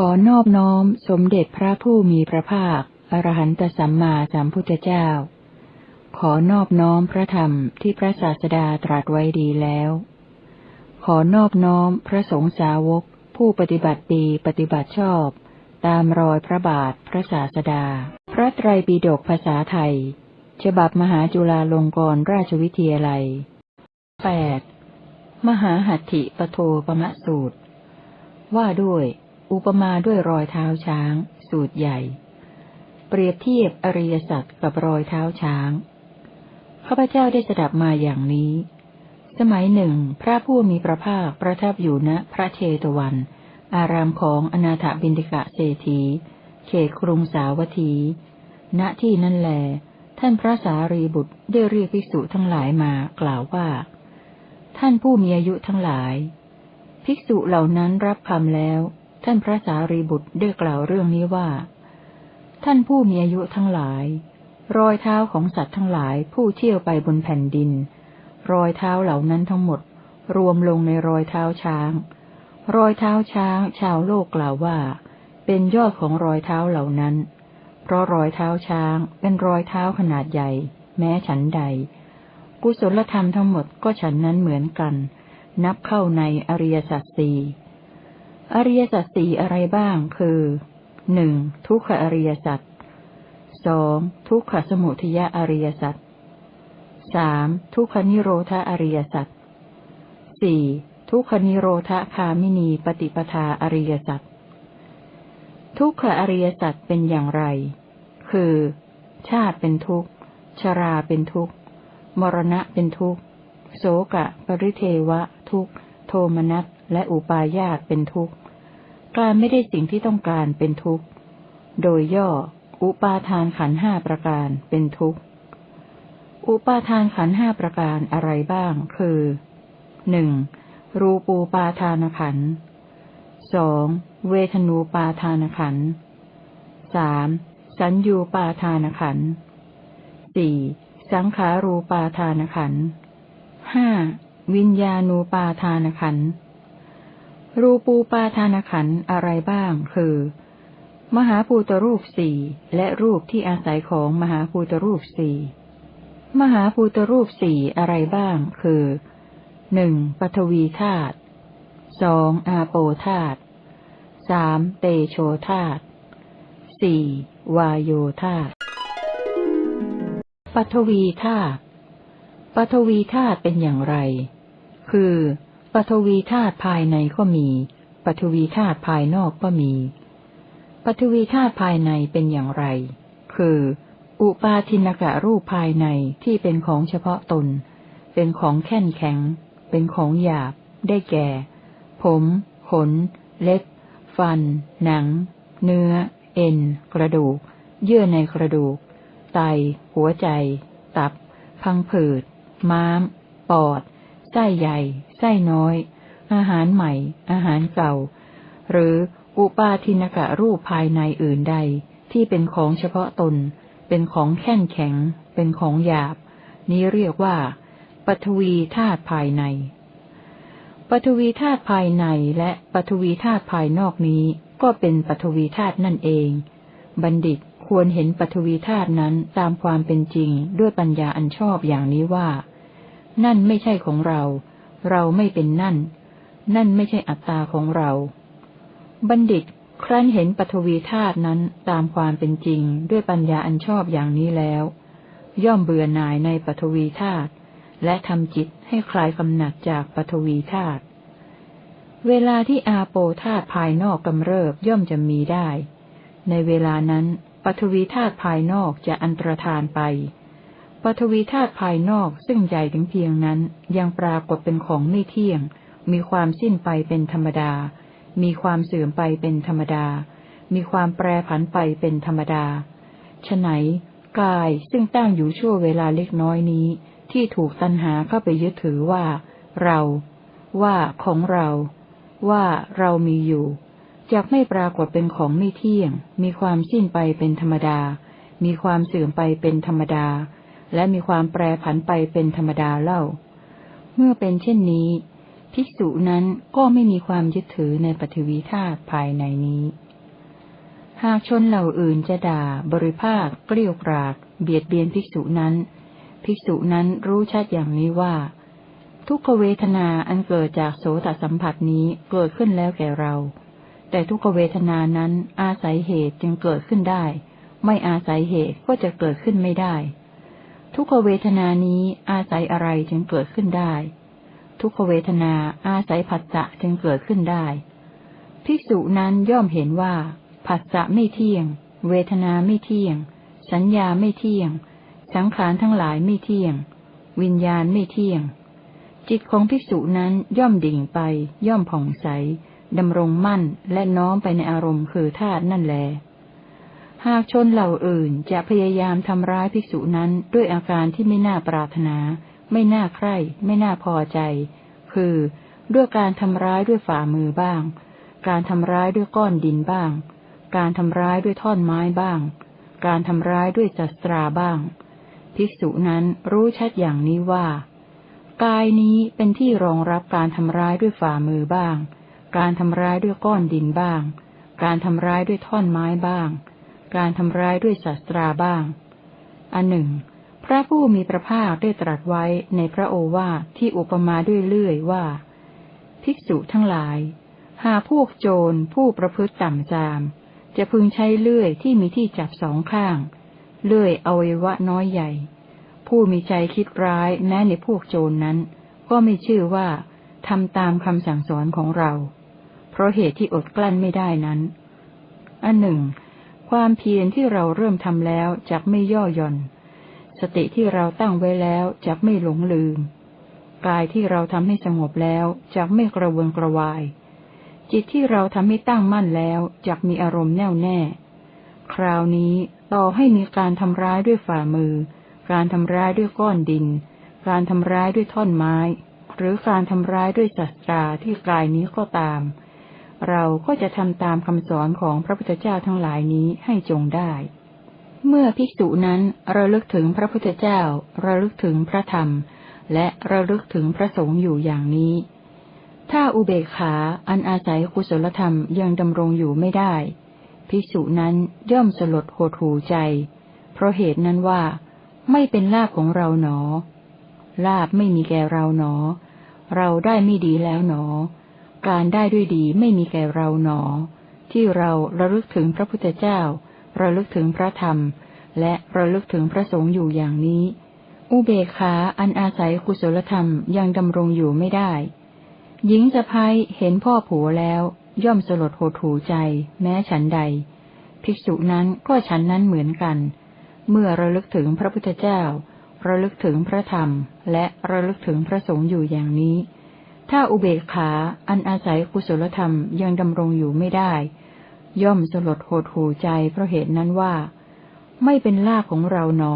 ขอนอบน้อมสมเด็จพระผู้มีพระภาค อรหันตสัมมาสัมพุทธเจ้า ขอนอบน้อมพระธรรมที่พระศาสดาตรัสไว้ดีแล้ว ขอนอบน้อมพระสงฆ์สาวก ผู้ปฏิบัติดีปฏิบัติชอบ ตามรอยพระบาทพระศาสดา พระไตรปิฎกภาษาไทย ฉบับมหาจุฬาลงกรณราชวิทยาลัยแปดมหาหัตถิปโทปมะสูตร ว่าด้วย อุปมาด้วยรอยเท้าช้าง สูตรใหญ่ เปรียบเทียบอริยสัจกับรอยเท้าช้างข้าพเจ้าได้สดับมาอย่างนี้ สมัยหนึ่ง พระผู้มีพระภาคประทับอยู่ณพระเชตวัน อารามของอนาถบินติกะเศรษฐี เขตกรุงสาวัตถี ณที่นั่นแล ท่านพระสารีบุตรได้เรียกภิกษุทั้งหลายมากล่าวว่า ท่านผู้มีอายุทั้งหลาย ภิกษุเหล่านั้นรับคำแล้ว ท่านพระสารีบุตรได้กล่าวเรื่องนี้ว่า ท่านผู้มีอายุทั้งหลาย รอยเท้าของสัตว์ทั้งหลายผู้เที่ยวไปบนแผ่นดิน รอยเท้าเหล่านั้นทั้งหมด รวมลงในรอยเท้าช้าง รอยเท้าช้าง ชาวโลกกล่าวว่า เป็นยอดของรอยเท้าเหล่านั้น เพราะรอยเท้าช้างเป็นรอยเท้าขนาดใหญ่ แม้ฉันใด กุศลธรรมทั้งหมดก็ฉันนั้นเหมือนกัน นับเข้าในอริยสัจสี่ อริยสัจสี่อะไรบ้าง คือหนึ่งทุกขอริยสัจสองทุกขสมุทยอริยสัจสามทุกขนิโรธอริยสัจสี่ทุกขนิโรธคามินีปฏิปทาอริยสัจทุกขอริยสัจเป็นอย่างไร คือ ชาติเป็นทุกข์ ชราเป็นทุกข์ มรณะเป็นทุกข์ โสกะ ปริเทวะ ทุกข์ โทมนัส และอุปาญาตเป็นทุกข์ การไม่ได้สิ่งที่ต้องการเป็นทุกข์ โดยย่อ อุปาทานขันห้าประการเป็นทุกข์ อุปาทานขันห้าประการอะไรบ้าง คือหนึ่งรูปูปาทานขันสองเวทนูปาทานขันสามสัญญูปาทานขันสี่สังขารูปาทานขันห้าวิญญาณูปาทานขัน รูปูปาทานขันอะไรบ้าง คือ มหาภูตรูปสี่และรูปที่อาศัยของมหาภูตรูปสี่มหาภูตรูปสี่อะไรบ้าง คือหนึ่งปฐวีธาตุสองอาโปธาตุสามเตโชธาตุสี่วายโยธาตุปฐวีธาตุปฐวีธาตุเป็นอย่างไร คือ ปฐวีธาตุภายในก็มีปฐวีธาตุภายนอกก็มีปฐวีธาตุภายในเป็นอย่างไร คือ อุปาทินกะรูปภายในที่เป็นของเฉพาะตน เป็นของแข็งแข็ง เป็นของหยาบ ได้แก่ ผม ขน เล็บ ฟัน หนัง เนื้อ เอ็น กระดูก เยื่อในกระดูก ไต หัวใจ ตับ พังผืด ม้าม ปอด ไส้ใหญ่ ไส้น้อย อาหารใหม่ อาหารเก่า หรืออุปาทินกะรูปภายในอื่นใด ที่เป็นของเฉพาะตน เป็นของแข็งแข็ง เป็นของหยาบ นี้เรียกว่าปฐวีธาตุภายในปฐวีธาตุภายในและปฐวีธาตุภายนอกนี้ก็เป็นปฐวีธาตุนั่นเอง บัณฑิตควรเห็นปฐวีธาตุนั้นตามความเป็นจริงด้วยปัญญาอันชอบอย่างนี้ว่า นั่นไม่ใช่ของเรา เราไม่เป็นนั่น นั่นไม่ใช่อัตตาของเรา บัณฑิต ครั้นเห็นปฐวีธาตุนั้นตามความเป็นจริงด้วยปัญญาอันชอบอย่างนี้แล้ว ย่อมเบื่อหน่ายในปฐวีธาตุและทำจิตให้คลายกำหนัดจากปฐวีธาตุเวลาที่อาโปธาตุภายนอกกำเริบย่อมจะมีได้ ในเวลานั้นปฐวีธาตุภายนอกจะอันตรธานไป ปฐวีธาตุภายนอกซึ่งใหญ่ถึงเพียงนั้น ยังปรากฏเป็นของไม่เที่ยง มีความสิ้นไปเป็นธรรมดา มีความเสื่อมไปเป็นธรรมดา มีความแปรผันไปเป็นธรรมดาฉไหนกายซึ่งตั้งอยู่ชั่วเวลาเล็กน้อยนี้ ที่ถูกตัณหาเข้าไปยึดถือว่า เรา ว่าของเรา ว่าเรามีอยู่จะไม่ปรากฏเป็นของไม่เที่ยง มีความสิ้นไปเป็นธรรมดา มีความเสื่อมไปเป็นธรรมดา และมีความแปรผันไปเป็นธรรมดาเล่า เมื่อเป็นเช่นนี้ ภิกษุนั้นก็ไม่มีความยึดถือในปฏิวีธาตุภายในนี้ หากชนเหล่าอื่นจะด่า บริภาค เกลี้ยกราด เบียดเบียนภิกษุนั้น ภิกษุนั้นรู้ชัดอย่างนี้ว่า ทุกขเวทนาอันเกิดจากโสตสัมผัสนี้เกิดขึ้นแล้วแก่เรา แต่ทุกขเวทนานั้นอาศัยเหตุจึงเกิดขึ้นได้ ไม่อาศัยเหตุก็จะเกิดขึ้นไม่ได้ ทุกขเวทนานี้อาศัยอะไรจึงเกิดขึ้นได้ ทุกขเวทนาอาศัยผัสสะจึงเกิดขึ้นได้ ภิกษุนั้นย่อมเห็นว่าผัสสะไม่เที่ยง เวทนาไม่เที่ยง สัญญาไม่เที่ยง สังขารทั้งหลายไม่เที่ยง วิญญาณไม่เที่ยง จิตของภิกษุนั้นย่อมดิ่งไป ย่อมผ่องใสดำรงมั่นและน้อมไปในอารมณ์คือธาตุนั่นแหละ หากชนเหล่าอื่นจะพยายามทำร้ายภิกษุนั้นด้วยอาการที่ไม่น่าปรารถนา ไม่น่าใคร่ ไม่น่าพอใจ คือ ด้วยการทำร้ายด้วยฝ่ามือบ้าง การทำร้ายด้วยก้อนดินบ้าง การทำร้ายด้วยท่อนไม้บ้าง การทำร้ายด้วยจัสตราบ้าง ภิกษุนั้นรู้ชัดอย่างนี้ว่า กายนี้เป็นที่รองรับการทำร้ายด้วยฝ่ามือบ้าง การทำร้ายด้วยก้อนดินบ้าง การทำร้ายด้วยท่อนไม้บ้าง การทำร้ายด้วยจัสตราบ้าง อันหนึ่ง พระผู้มีพระภาคได้ตรัสไว้ในพระโอวาทที่อุปมาด้วยเลื่อยว่า ภิกษุทั้งหลาย หาพวกโจรผู้ประพฤติต่ำจาม จะพึงใช้เลื่อยที่มีที่จับสองข้าง เลื่อยอวัยวะน้อยใหญ่ ผู้มีใจคิดร้ายแม้ในพวกโจรนนั้น ก็ไม่ชื่อว่าทำตามคำสั่งสอนของเรา เพราะเหตุที่อดกลั้นไม่ได้นั้น อันหนึ่ง ความเพียรที่เราเริ่มทำแล้วจักไม่ย่อหย่อน สติที่เราตั้งไว้แล้วจักไม่หลงลืม กายที่เราทำให้สงบแล้วจักไม่กระวนกระวาย จิตที่เราทำให้ตั้งมั่นแล้วจักมีอารมณ์แน่วแน่ คราวนี้ต่อให้มีการทำร้ายด้วยฝ่ามือ การทำร้ายด้วยก้อนดิน การทำร้ายด้วยท่อนไม้ หรือการทำร้ายด้วยจัตราที่กายนี้ก็ตาม เราก็จะทำตามคำสอนของพระพุทธเจ้าทั้งหลายนี้ให้จงได้ เมื่อภิกษุนั้นระลึกถึงพระพุทธเจ้า ระลึกถึงพระธรรม และระลึกถึงพระสงฆ์อยู่อย่างนี้ ถ้าอุเบกขาอันอาศัยกุศลธรรมยังดำรงอยู่ไม่ได้ ภิกษุนั้นย่อมสลดโหดหูใจ เพราะเหตุนั้นว่า ไม่เป็นลาภของเราหนอ ลาภไม่มีแก่เราหนอ เราได้ไม่ดีแล้วหนอ การได้ด้วยดีไม่มีแก่เราหนอ ที่เราระลึกถึงพระพุทธเจ้า ระลึกถึงพระธรรม และระลึกถึงพระสงฆ์อยู่อย่างนี้ อุเบกขาอันอาศัยกุศลธรรมยังดำรงอยู่ไม่ได้ หญิงสะพ้ายเห็นพ่อผัวแล้ว ย่อมสลดโหดหูใจ แม้ฉันใด ภิกษุนั้นก็ฉันนั้นเหมือนกัน เมื่อระลึกถึงพระพุทธเจ้า ระลึกถึงพระธรรม และระลึกถึงพระสงฆ์อยู่อย่างนี้ ถ้าอุเบกขาอันอาศัยกุศลธรรมยังดำรงอยู่ไม่ได้ ย่อมสลดโหดหูใจเพราะเหตุนั้นว่า ไม่เป็นลาภของเราหนอ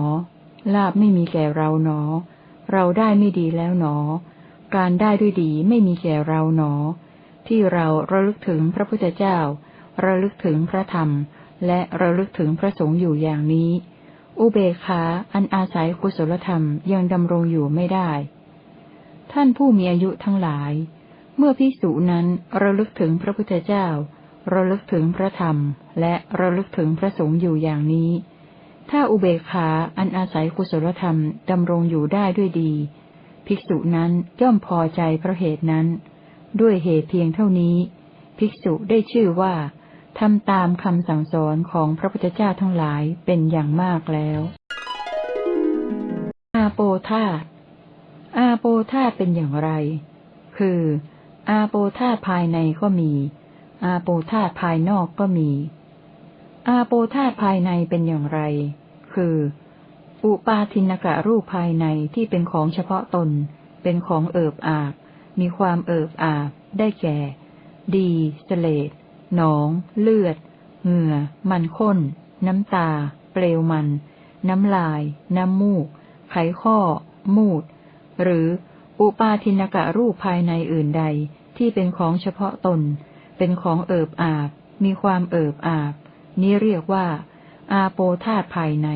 ลาภไม่มีแก่เราหนอ เราได้ไม่ดีแล้วหนอ การได้ด้วยดีไม่มีแก่เราหนอ ที่เราระลึกถึงพระพุทธเจ้า ระลึกถึงพระธรรม และระลึกถึงพระสงฆ์อยู่อย่างนี้ อุเบกขาอันอาศัยกุศลธรรมยังดำรงอยู่ไม่ได้ ท่านผู้มีอายุทั้งหลาย เมื่อพิสูจนั้นระลึกถึงพระพุทธเจ้า ระลึกถึงพระธรรม และระลึกถึงพระสงฆ์อยู่อย่างนี้ ถ้าอุเบกขาอันอาศัยกุศลธรรมดำรงอยู่ได้ด้วยดี ภิกษุนั้นย่อมพอใจเพราะเหตุนั้น ด้วยเหตุเพียงเท่านี้ ภิกษุได้ชื่อว่าทำตามคำสั่งสอนของพระพุทธเจ้าทั้งหลายเป็นอย่างมากแล้วอาโปธาต อาโปธาเป็นอย่างไร คือ อาโปธาภายในก็มี อาโปธาภายนอกก็มี อาโปธาภายในเป็นอย่างไร คือ อุปาทินกะรูปภายในที่เป็นของเฉพาะตน เป็นของเอิบอาบ มีความเอิบอาบ ได้แก่ ดีเสลดหนอง เลือด เหงื่อ มันข้น น้ำตา เปลวมัน น้ำลาย น้ำมูก ไขข้อ มูด หรืออุปาทินกะรูปภายในอื่นใด ที่เป็นของเฉพาะตน เป็นของเอิบอาบ มีความเอิบอาบ นี้เรียกว่า อาโปธาตภายใน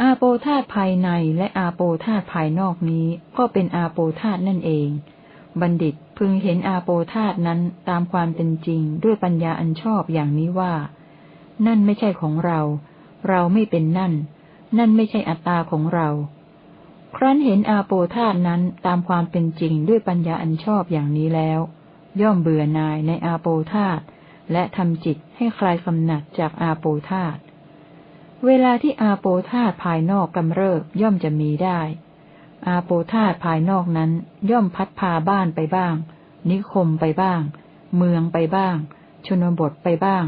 อาโปธาตภายในและอาโปธาตภายนอกนี้ก็เป็นอาโปธาตนั่นเอง บัณฑิตพึงเห็นอาโปธาตนั้นตามความเป็นจริงด้วยปัญญาอันชอบอย่างนี้ว่า นั่นไม่ใช่ของเรา เราไม่เป็นนั่น นั่นไม่ใช่อัตตาของเรา ครั้นเห็นอาโปธาตนั้นตามความเป็นจริงด้วยปัญญาอันชอบอย่างนี้แล้ว ย่อมเบื่อนายในอาโปธาตและทำจิตให้คลายกำหนัดจากอาโปธาตเวลาที่อาโปธาตภายนอกกำเริบย่อมจะมีได้ อาโปธาตภายนอกนั้นย่อมพัดพาบ้านไปบ้าง นิคมไปบ้าง เมืองไปบ้าง ชนบทไปบ้าง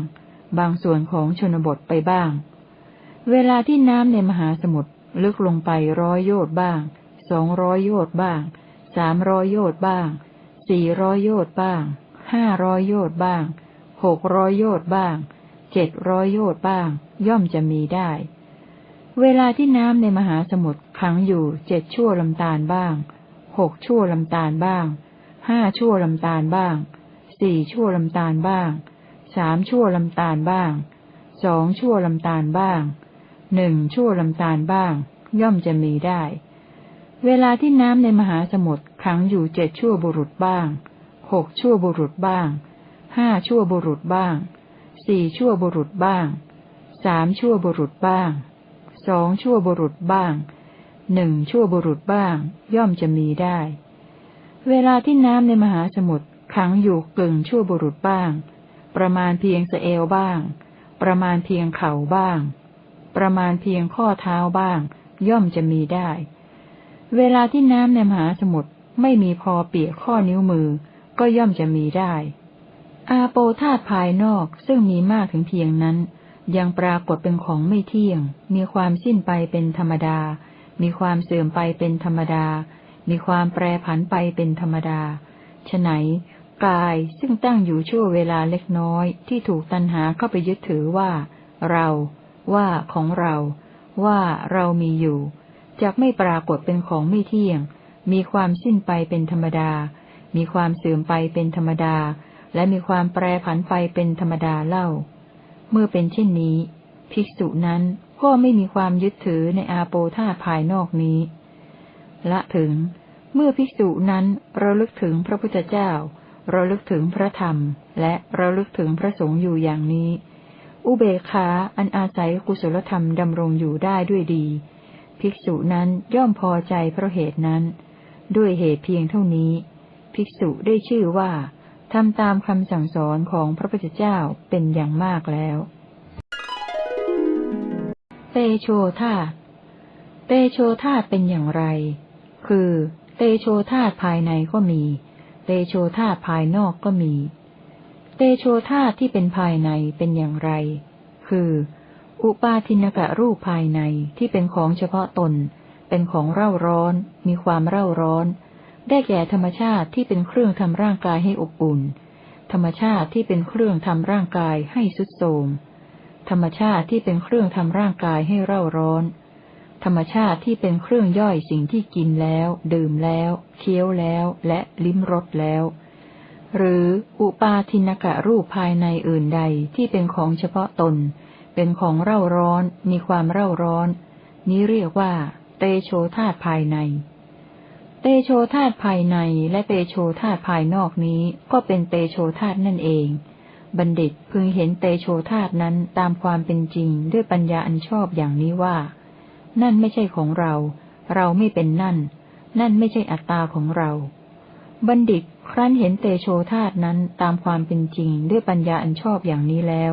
บางส่วนของชนบทไปบ้าง เวลาที่น้ำในมหาสมุทร ลึกลงไปร้อยโยชน์บ้าง สองร้อยโยชน์บ้าง สามร้อยโยชน์บ้าง สี่ร้อยโยชน์บ้าง ห้าร้อยโยชน์บ้าง หกร้อยโยชน์บ้าง เจ็ดร้อยโยชน์บ้าง ย่อมจะมีได้ เวลาที่น้ำในมหาสมุทรขังอยู่เจ็ดชั่วลำตาลบ้าง หกชั่วลำตาลบ้าง ห้าชั่วลำตาลบ้าง สี่ชั่วลำตาลบ้าง สามชั่วลำตาลบ้าง สองชั่วลำตาลบ้าง หนึ่งชั่วลำตาลบ้าง ย่อมจะมีได้ เวลาที่น้ำในมหาสมุทรขังอยู่เจ็ดชั่วบุรุษบ้างหกชั่วบุรุษบ้างห้าชั่วบุรุษบ้างสี่ชั่วบุรุษบ้างสามชั่วบุรุษบ้างสองชั่วบุรุษบ้างหนึ่งชั่วบุรุษบ้าง ย่อมจะมีได้ เวลาที่น้ำในมหาสมุทรขังอยู่กึ่งชั่วบุรุษบ้าง ประมาณเพียงสเอวบ้าง ประมาณเพียงเข่าบ้าง ประมาณเพียงข้อเท้าบ้าง ย่อมจะมีได้ เวลาที่น้ำในมหาสมุทรไม่มีพอเปียกข้อนิ้วมือ ก็ย่อมจะมีได้ อาโปธาตุภายนอกซึ่งมีมากถึงเพียงนั้น ยังปรากฏเป็นของไม่เที่ยง มีความสิ้นไปเป็นธรรมดา มีความเสื่อมไปเป็นธรรมดา มีความแปรผันไปเป็นธรรมดาฉไหนกายซึ่งตั้งอยู่ชั่วเวลาเล็กน้อยที่ถูกตัณหาเข้าไปยึดถือว่า เรา ว่าของเรา ว่าเรามีอยู่จะไม่ปรากฏเป็นของไม่เที่ยง มีความสิ้นไปเป็นธรรมดา มีความเสื่อมไปเป็นธรรมดา และมีความแปรผันไปเป็นธรรมดาเล่า เมื่อเป็นเช่นนี้ ภิกษุนั้นก็ไม่มีความยึดถือในอาโปธาภายนอกนี้ ละถึง เมื่อภิกษุนั้นเราลึกถึงพระพุทธเจ้า เราลึกถึงพระธรรม และเราลึกถึงพระสงฆ์อยู่อย่างนี้ อุเบกขาอันอาศัยกุศลธรรมดำรงอยู่ได้ด้วยดี ภิกษุนั้นย่อมพอใจเพราะเหตุนั้น ด้วยเหตุเพียงเท่านี้ ภิกษุได้ชื่อว่าทำตามคำสั่งสอนของพระพุทธเจ้าเป็นอย่างมากแล้ว เตโชธาตเตโชธาตเป็นอย่างไร คือ เตโชธาตภายในก็มี เตโชธาตภายนอกก็มี โชธาที่เป็นภายในเป็นอย่างไร คือ อุปาทินกะรูปภายในที่เป็นของเฉพาะตน เป็นของเร่าร้อน มีความเร่าร้อน ได้แก่ธรรมชาติที่เป็นเครื่องทำร่างกายให้อบอุ่น ธรรมชาติที่เป็นเครื่องทำร่างกายให้สุดโทมธรรมชาติที่เป็นเครื่องทำร่างกายให้เร่าร้อน ธรรมชาติที่เป็นเครื่องย่อยสิ่งที่กินแล้ว ดื่มแล้ว เคี้ยวแล้ว และลิ้มรสแล้ว หรืออุปาทินกะรูปภายในอื่นใดที่เป็นของเฉพาะตน เป็นของเร่าร้อน มีความเร่าร้อน นี้เรียกว่า เตโชธาตภายใน เตโชธาตภายในและเตโชธาตภายนอกนี้ก็เป็นเตโชธาตนั่นเอง บัณฑิตพึงเห็นเตโชธาตนั้นตามความเป็นจริงด้วยปัญญาอันชอบอย่างนี้ว่า นั่นไม่ใช่ของเรา เราไม่เป็นนั่น นั่นไม่ใช่อัตตาของเราบัณฑิต ครั้นเห็นเตโชธาตนั้นตามความเป็นจริงด้วยปัญญาอันชอบอย่างนี้แล้ว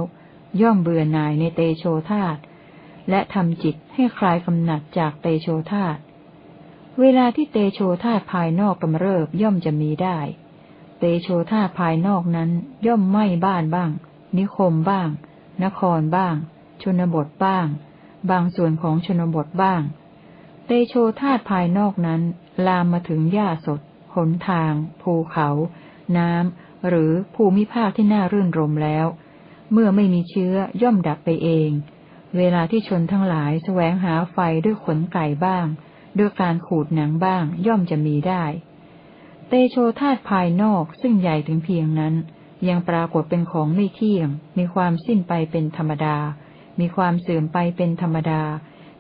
ย่อมเบื่อหน่ายในเตโชธาตและทำจิตให้คลายกำหนัดจากเตโชธาตเวลาที่เตโชธาตภายนอกกำเริบย่อมจะมีได้ เตโชธาตภายนอกนั้นย่อมไหม้บ้านบ้าง นิคมบ้าง นครบ้าง ชนบทบ้าง บางส่วนของชนบทบ้าง เตโชธาตภายนอกนั้น ลามมาถึงหญ้าสด นทาง ภูเขา น้ำ หรือภูมิภาคที่น่ารื่นรมแล้ว เมื่อไม่มีเชื้อย่อมดับไปเอง เวลาที่ชนทั้งหลายแสวงหาไฟด้วยขนไก่บ้าง ด้วยการขูดหนังบ้างย่อมจะมีได้ เตโชธาตภายนอกซึ่งใหญ่ถึงเพียงนั้น ยังปรากฏเป็นของไม่เที่ยง มีความสิ้นไปเป็นธรรมดา มีความเสื่อมไปเป็นธรรมดา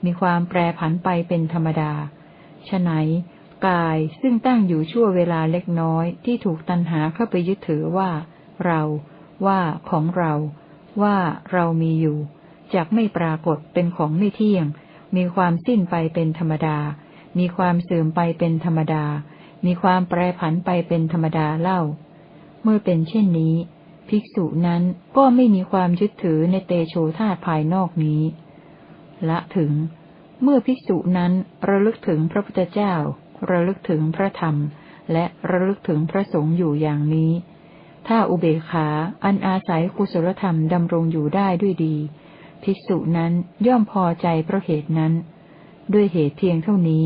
มีความแปรผันไปเป็นธรรมดาฉะไหน กายซึ่งตั้งอยู่ชั่วเวลาเล็กน้อยที่ถูกตัณหาเข้าไปยึดถือว่า เราว่าของเรา ว่าเรามีอยู่จากไม่ปรากฏเป็นของไม่เที่ยง มีความสิ้นไปเป็นธรรมดา มีความเสื่อมไปเป็นธรรมดา มีความแปรผันไปเป็นธรรมดาเล่า เมื่อเป็นเช่นนี้ ภิกษุนั้นก็ไม่มีความยึดถือในเตโชธาตภายนอกนี้ ละถึง เมื่อภิกษุนั้นระลึกถึงพระพุทธเจ้า ระลึกถึงพระธรรม และระลึกถึงพระสงฆ์อยู่อย่างนี้ ถ้าอุเบกขาอันอาศัยกุศลธรรมดำรงอยู่ได้ด้วยดี ภิกษุนั้นย่อมพอใจเพราะเหตุนั้น ด้วยเหตุเพียงเท่านี้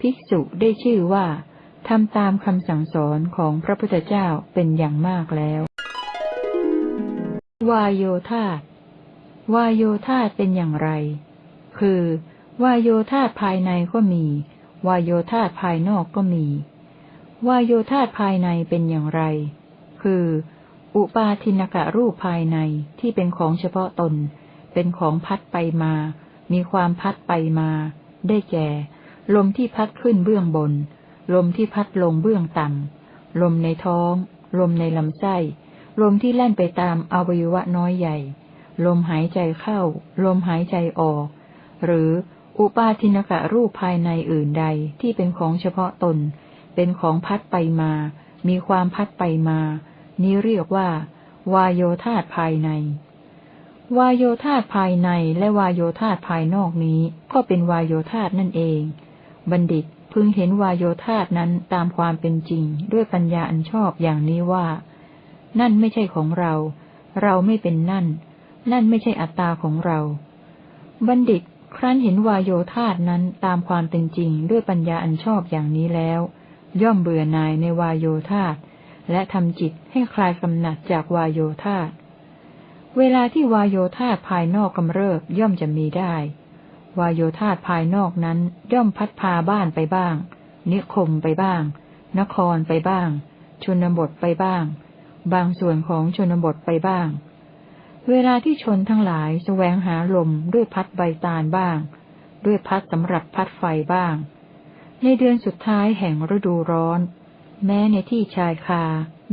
ภิกษุได้ชื่อว่าทำตามคำสั่งสอนของพระพุทธเจ้าเป็นอย่างมากแล้ว วายโยธาวายโยธาเป็นอย่างไร คือ วายโยธาภายในก็มี วายโยธาภายนอกก็มี วายโยธาภายในเป็นอย่างไร คือ อุปาทินกะรูปภายในที่เป็นของเฉพาะตน เป็นของพัดไปมา มีความพัดไปมา ได้แก่ ลมที่พัดขึ้นเบื้องบน ลมที่พัดลงเบื้องต่ำ ลมในท้อง ลมในลำไส้ ลมที่แล่นไปตามอวัยวะน้อยใหญ่ ลมหายใจเข้า ลมหายใจออก หรือ อุปาทินกะรูปภายในอื่นใดที่เป็นของเฉพาะตน เป็นของพัดไปมา มีความพัดไปมา นี้เรียกว่า วายโยธาภายใน วายโยธาภายในและวายโยธาภายนอกนี้ก็เป็นวายโยธานั่นเอง บัณฑิตพึงเห็นวายโยธานั้นตามความเป็นจริง ด้วยปัญญาอันชอบอย่างนี้ว่า นั่นไม่ใช่ของเรา เราไม่เป็นนั่น นั่นไม่ใช่อัตตาของเรา บัณฑิต ครั้นเห็นวายโยธานั้นตามความเป็นจริงด้วยปัญญาอันชอบอย่างนี้แล้ว ย่อมเบื่อหน่ายในวายโยธาและทำจิตให้คลายกำหนัดจากวายโยธาเวลาที่วายโยธาภายนอกกำเริบย่อมจะมีได้ วายโยธาภายนอกนั้นย่อมพัดพาบ้านไปบ้าง นิคมไปบ้าง นครไปบ้าง ชนบทไปบ้าง บางส่วนของชนบทไปบ้าง เวลาที่ชนทั้งหลายแสวงหาลมด้วยพัดใบตาลบ้าง ด้วยพัดสำหรับพัดไฟบ้าง ในเดือนสุดท้ายแห่งฤดูร้อน แม้ในที่ชายคา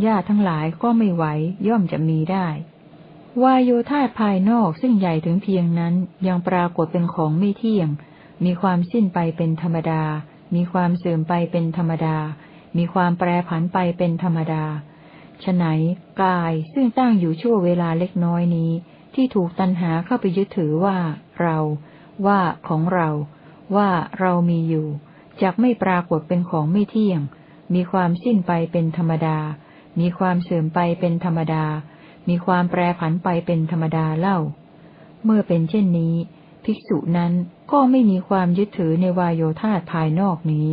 หญ้าทั้งหลายก็ไม่ไหวย่อมจะมีได้ วายโยธาภายนอกซึ่งใหญ่ถึงเพียงนั้นยังปรากฏเป็นของไม่เที่ยง มีความสิ้นไปเป็นธรรมดา มีความเสื่อมไปเป็นธรรมดา มีความแปรผันไปเป็นธรรมดา ฉไหนกายซึ่งตั้งอยู่ชั่วเวลาเล็กน้อยนี้ ที่ถูกตัณหาเข้าไปยึดถือว่า เรา ว่าของเรา ว่าเรามีอยู่จากไม่ปรากฏเป็นของไม่เที่ยง มีความสิ้นไปเป็นธรรมดา มีความเสื่อมไปเป็นธรรมดา มีความแปรผันไปเป็นธรรมดาเล่า เมื่อเป็นเช่นนี้ ภิกษุนั้นก็ไม่มีความยึดถือในวายโยธาภายนอกนี้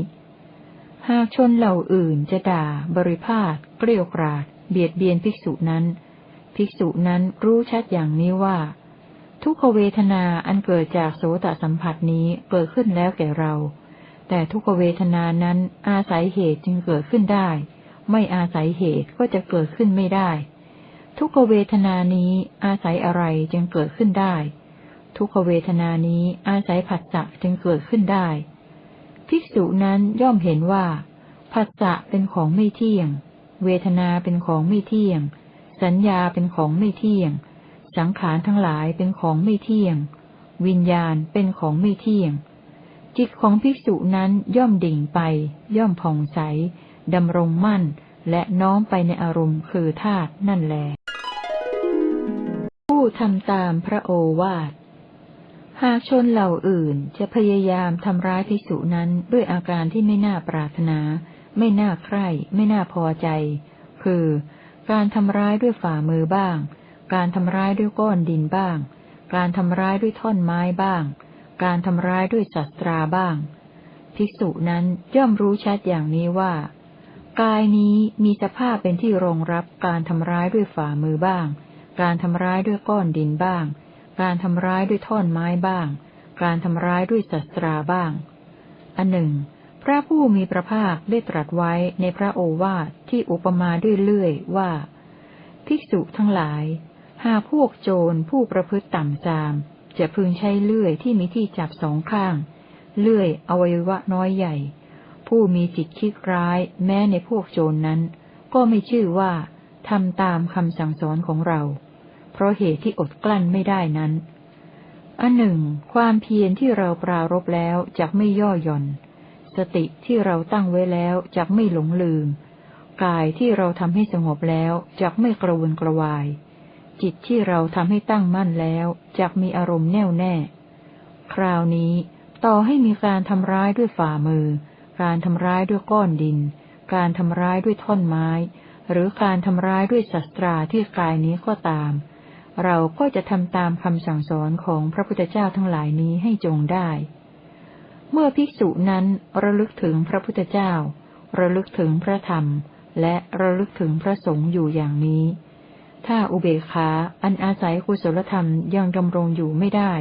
หากชนเหล่าอื่นจะด่า บริพาทเกลียวกราด เบียดเบียนภิกษุนั้น ภิกษุนั้นรู้ชัดอย่างนี้ว่า ทุกขเวทนาอันเกิดจากโสตสัมผัสนี้เกิดขึ้นแล้วแก่เรา แต่ทุกขเวทนานั้นอาศัยเหตุจึงเกิดขึ้นได้ ไม่อาศัยเหตุก็จะเกิดขึ้นไม่ได้ ทุกขเวทนานี้อาศัยอะไรจึงเกิดขึ้นได้ ทุกขเวทนานี้อาศัยผัสสะจึงเกิดขึ้นได้ ภิกษุนั้นย่อมเห็นว่าผัสสะเป็นของไม่เที่ยง เวทนาเป็นของไม่เที่ยง สัญญาเป็นของไม่เที่ยง สังขารทั้งหลายเป็นของไม่เที่ยง วิญญาณเป็นของไม่เที่ยง จิตของภิกษุนั้นย่อมดิ่งไป ย่อมผ่องใสดำรงมั่น และน้อมไปในอารมณ์คือธาตุนั่นแหละทำตามพระโอวาทหากชนเหล่าอื่นจะพยายามทำร้ายภิกษุนั้นด้วยอาการที่ไม่น่าปรารถนา ไม่น่าใคร่ ไม่น่าพอใจ คือ การทำร้ายด้วยฝ่ามือบ้าง การทำร้ายด้วยก้อนดินบ้าง การทำร้ายด้วยท่อนไม้บ้าง การทำร้ายด้วยสัตราบ้าง ภิกษุนั้นย่อมรู้ชัดอย่างนี้ว่า กายนี้มีสภาพเป็นที่รองรับการทำร้ายด้วยฝ่ามือบ้าง การทำร้ายด้วยก้อนดินบ้าง การทำร้ายด้วยท่อนไม้บ้าง การทำร้ายด้วยศัตราบ้าง อันหนึ่ง พระผู้มีพระภาคได้ตรัสไว้ในพระโอวาทที่อุปมาด้วยเลื่อยว่า ภิกษุทั้งหลาย หากพวกโจรผู้ประพฤติต่ำทราม จะพึงใช้เลื่อยที่มีที่จับสองข้าง เลื่อยอวัยวะน้อยใหญ่ ผู้มีจิตคิดร้ายแม้ในพวกโจรนนั้น ก็ไม่ชื่อว่าทำตามคำสั่งสอนของเรา เพราะเหตุที่อดกลั้นไม่ได้นั้นอันหนึ่ง ความเพียรที่เราปรารบแล้วจะไม่ย่อหย่อน สติที่เราตั้งไว้แล้วจะไม่หลงลืม กายที่เราทำให้สงบแล้วจะไม่กระวนกระวาย จิตที่เราทำให้ตั้งมั่นแล้วจะมีอารมณ์แน่วแน่ คราวนี้ต่อให้มีการทำร้ายด้วยฝ่ามือ การทำร้ายด้วยก้อนดิน การทำร้ายด้วยท่อนไม้ หรือการทำร้ายด้วยศัตราที่กายนี้ก็ตาม เราก็จะทำตามคำสั่งสอนของพระพุทธเจ้าทั้งหลายนี้ให้จงได้ เมื่อภิกษุนั้นระลึกถึงพระพุทธเจ้า ระลึกถึงพระธรรม และระลึกถึงพระสงฆ์อยู่อย่างนี้ ถ้าอุเบกขาอันอาศัยกุศลธรรมยังดำรงอยู่ไม่ได้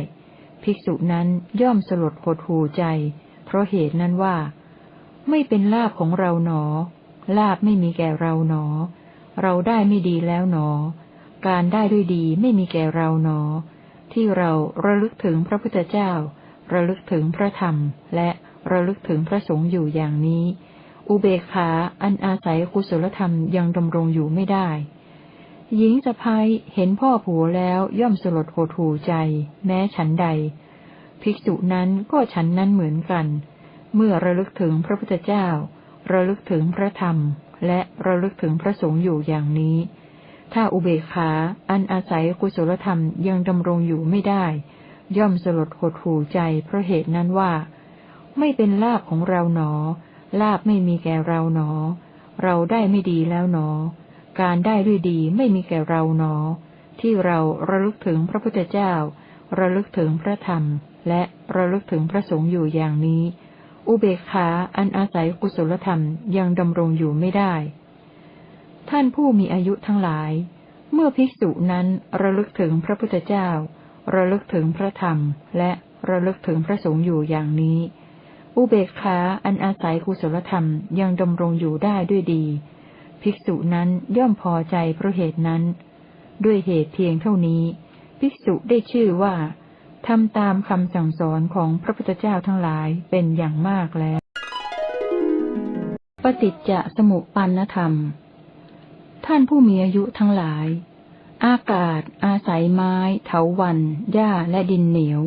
ภิกษุนั้นย่อมสลดหดหูใจ เพราะเหตุนั้นว่า ไม่เป็นลาบของเราหนอ ลาบไม่มีแก่เราหนอ เราได้ไม่ดีแล้วหนอ การได้ด้วยดีไม่มีแก่เราหนอ ที่เราระลึกถึงพระพุทธเจ้า ระลึกถึงพระธรรม และระลึกถึงพระสงฆ์อยู่อย่างนี้ อุเบกขาอันอาศัยกุศลธรรมยังดำรงอยู่ไม่ได้ หญิงสะพ้ายเห็นพ่อผัวแล้วย่อมสลดหดหูใจ แม้ฉันใด ภิกษุนั้นก็ฉันนั้นเหมือนกัน เมื่อระลึกถึงพระพุทธเจ้า ระลึกถึงพระธรรม และระลึกถึงพระสงฆ์อยู่อย่างนี้ ถ้าอุเบกขาอันอาศัยกุศลธรรมยังดำรงอยู่ไม่ได้ ย่อมสลดหดหูใจเพราะเหตุนั้นว่า ไม่เป็นลาบของเราหนอ ลาบไม่มีแก่เราหนอ เราได้ไม่ดีแล้วหนอ การได้ด้วยดีไม่มีแก่เราหนอ ที่เราระลึกถึงพระพุทธเจ้า ระลึกถึงพระธรรม และระลึกถึงพระสงฆ์อยู่อย่างนี้ อุเบกขาอันอาศัยกุศลธรรมยังดำรงอยู่ไม่ได้ ท่านผู้มีอายุทั้งหลาย เมื่อภิกษุนั้นระลึกถึงพระพุทธเจ้า ระลึกถึงพระธรรม และระลึกถึงพระสงฆ์อยู่อย่างนี้ อุเบกขาอันอาศัยกุศลธรรมยังดำรงอยู่ได้ด้วยดี ภิกษุนั้นย่อมพอใจเพราะเหตุนั้น ด้วยเหตุเพียงเท่านี้ ภิกษุได้ชื่อว่าทำตามคำสั่งสอนของพระพุทธเจ้าทั้งหลายเป็นอย่างมากแล้ว ปฏิจจสมุปปนธรรม ท่านผู้มีอายุทั้งหลาย อากาศ อาศัยไม้ เถาวันหญ้าและดินเหนียว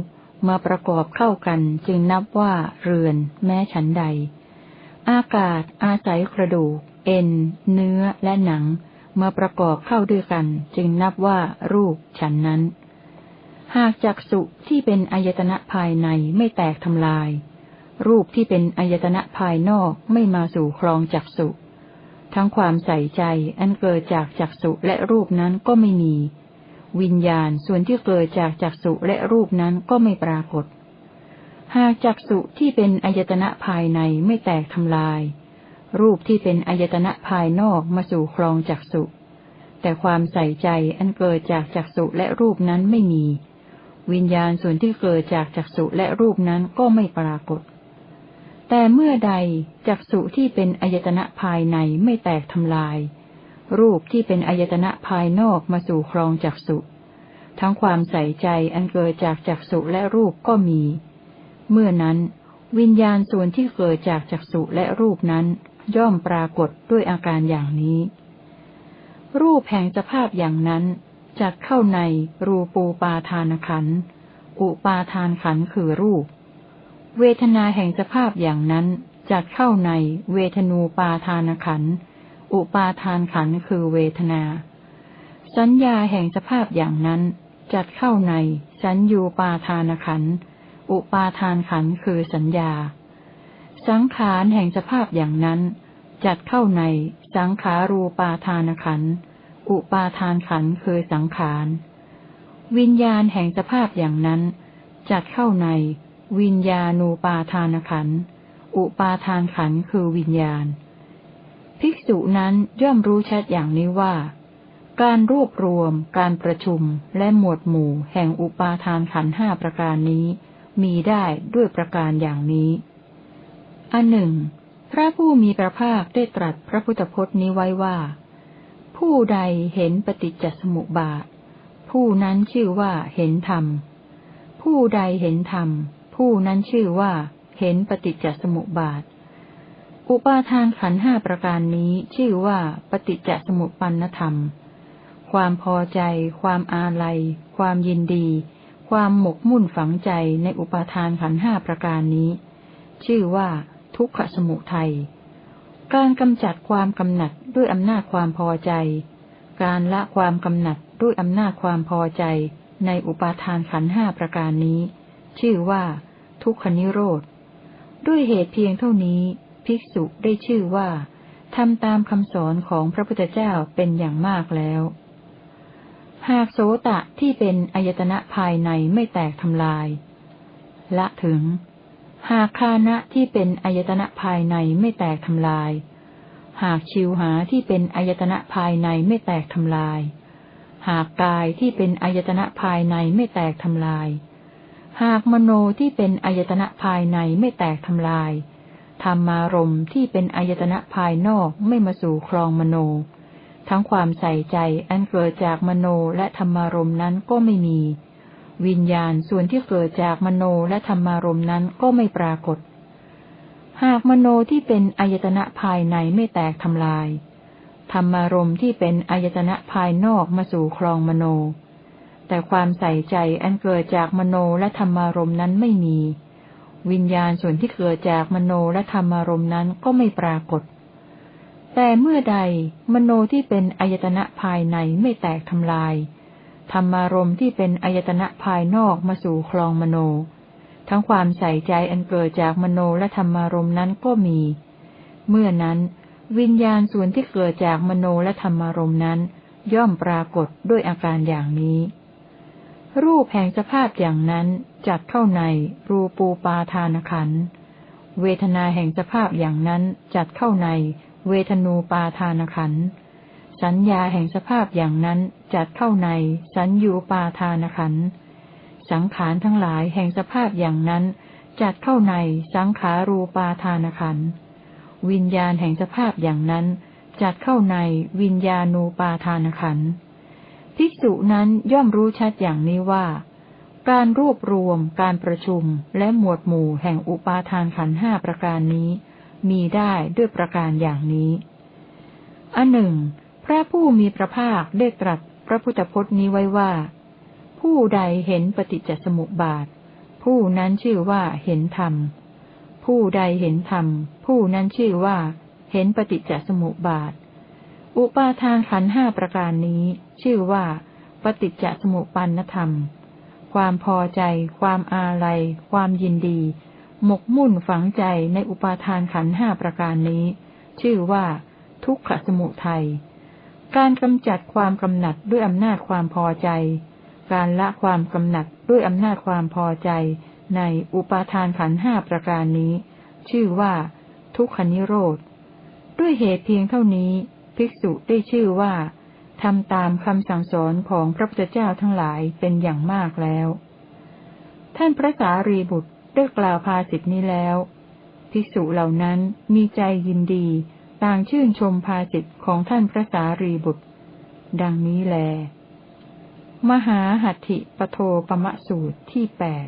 มาประกอบเข้ากันจึงนับว่าเรือน แม้ฉันใด อากาศ อาศัยกระดูก เอ็น เนื้อและหนัง มาประกอบเข้าด้วยกัน จึงนับว่ารูปฉันนั้น หากจักสุที่เป็นอายตนะภายในไม่แตกทำลาย รูปที่เป็นอายตนะภายนอกไม่มาสู่ครองจักสุ ทั้งความใส่ใจอันเกิดจากจักสุและรูปนั้นก็ไม่มี วิญญาณส่วนที่เกิดจากจักสุและรูปนั้นก็ไม่ปรากฏ หากจักสุที่เป็นอายตนะภายในไม่แตกทำลาย รูปที่เป็นอายตนะภายนอกมาสู่ครองจักสุแต่ความใส่ใจอันเกิดจากจักสุและรูปนั้นไม่มี วิญญาณส่วนที่เกิดจากจักษุและรูปนั้นก็ไม่ปรากฏ แต่เมื่อใดจักษุที่เป็นอายตนะภายในไม่แตกทำลาย รูปที่เป็นอายตนะภายนอกมาสู่ครองจักษุ ทั้งความใส่ใจอันเกิดจากจักษุและรูปก็มี เมื่อนั้น วิญญาณส่วนที่เกิดจากจักษุและรูปนั้น ย่อมปรากฏด้วยอาการอย่างนี้ รูปแห่งสภาพอย่างนั้นจักเข้าในรูปูปาทานขัน อุปาทานขันคือรูป เวทนาแห่งสภาพอย่างนั้นจักเข้าในเวทนูปาทานขัน อุปาทานขันคือเวทนา สัญญาแห่งสภาพอย่างนั้นจัดเข้าใน สัญญูปาทานขัน อุปาทานขันคือสัญญา สังขารแห่งสภาพอย่างนั้น จัดเข้าใน สังขารูปาทานขัน อุปาทานขันคือสังขาร วิญญาณแห่งสภาพอย่างนั้น จัดเข้าใน วิญญาณูปาทานขัน อุปาทานขันคือวิญญาณ ภิกษุนั้นย่อมรู้ชัดอย่างนี้ว่า การรวบรวม การประชุมและหมวดหมู่ แห่งอุปาทานขันห้าประการนี้ มีได้ด้วยประการอย่างนี้อันหนึ่ง พระผู้มีพระภาคได้ตรัสพระพุทธพจน์นี้ไว้ว่า ผู้ใดเห็นปฏิจจสมุปบาท ผู้นั้นชื่อว่าเห็นธรรม ผู้ใดเห็นธรรม ผู้นั้นชื่อว่า เห็นปฏิจจสมุปบาท อุปาทานขันห้าประการนี้ชื่อว่าปฏิจจสมุปปันธรรม ความพอใจ ความอาลัย ความยินดี ความหมกมุ่นฝังใจในอุปาทานขันห้าประการนี้ ชื่อว่า ทุกขสมุทัย การกำจัดความกำหนัดด้วยอำนาจความพอใจ การละความกำหนัดด้วยอำนาจความพอใจในอุปาทานขันห้าประการนี้ ชื่อว่า ทุกขนิโรธ ด้วยเหตุเพียงเท่านี้ ภิกษุได้ชื่อว่าทำตามคำสอนของพระพุทธเจ้าเป็นอย่างมากแล้ว หากโสตะที่เป็นอายตนะภายในไม่แตกทำลาย ละถึง หากคานะที่เป็นอายตนะภายในไม่แตกทำลาย หากชิวหาที่เป็นอายตนะภายในไม่แตกทำลาย หากกายที่เป็นอายตนะภายในไม่แตกทำลาย หากมโนที่เป็นอายตนะภายในไม่แตกทำลาย ธรรมารมที่เป็นอายตนะภายนอกไม่มาสู่ครองมโน ทั้งความใส่ใจอันเกิดจากมโนและธรรมารมนั้นก็ไม่มี วิญญาณส่วนที่เกิดจากมโนและธรรมารมนั้นก็ไม่ปรากฏ หากมโนที่เป็นอายตนะภายในไม่แตกทำลาย ธรรมารมที่เป็นอายตนะภายนอกมาสู่ครองมโน แต่ความใส่ใจอันเกิดจากมโนและธรรมารมนั้นไม่มี วิญญาณส่วนที่เกิดจากมโนและธรรมารมนั้นก็ไม่ปรากฏ แต่เมื่อใดมโนที่เป็นอายตนะภายในไม่แตกทำลาย ธรรมารมที่เป็นอายตนะภายนอกมาสู่คลองมโน ทั้งความใส่ใจอันเกิดจากมโนและธรรมารมนั้นก็มี เมื่อนั้นวิญญาณส่วนที่เกิดจากมโนและธรรมารมนั้น ย่อมปรากฏด้วยอาการอย่างนี้ รูปแห่งสภาพอย่างนั้นจัดเข้าในรูปูปาทานขัน เวทนาแห่งสภาพอย่างนั้นจัดเข้าใน เวทนูปาทานขัน สัญญาแห่งสภาพอย่างนั้นจัดเข้าใน สัญญูปาทานขัน สังขารทั้งหลายแห่งสภาพอย่างนั้นจัดเข้าในสังขารูปาทานขัน วิญญาณแห่งสภาพอย่างนั้นจัดเข้าในวิญญาณูปาทานขันธ์ ภิกษุนั้นย่อมรู้ชัดอย่างนี้ว่า การรวบรวม การประชุม และหมวดหมู่แห่งอุปาทานขันห้าประการนี้ มีได้ด้วยประการอย่างนี้อันหนึ่ง พระผู้มีพระภาคได้ตรัสพระพุทธพจน์นี้ไว้ว่า ผู้ใดเห็นปฏิจจสมุปบาท ผู้นั้นชื่อว่าเห็นธรรม ผู้ใดเห็นธรรม ผู้นั้นชื่อว่า เห็นปฏิจจสมุปบาท อุปาทานขันห้าประการนี้ ชื่อว่า ปฏิจจสมุปปนธรรม ความพอใจ ความอาลัย ความยินดี หมกมุ่นฝังใจในอุปาทานขันห้าประการนี้ ชื่อว่า ทุกขสมุทัยการกำจัดความกำหนัดด้วยอำนาจความพอใจ การละความกำหนัดด้วยอำนาจความพอใจในอุปาทานขันห้าประการนี้ ชื่อว่า ทุกขนิโรธ ด้วยเหตุเพียงเท่านี้ ภิกษุได้ชื่อว่าทำตามคำสั่งสอนของพระพุทธเจ้าทั้งหลายเป็นอย่างมากแล้ว ท่านพระสารีบุตรได้กล่าวภาสิทธินี้แล้ว ภิกษุเหล่านั้นมีใจยินดี ต่างชื่นชมภาสิทธิของท่านพระสารีบุตร ดังนี้แล มหาหัตถิปโทปมะสูตรที่แปด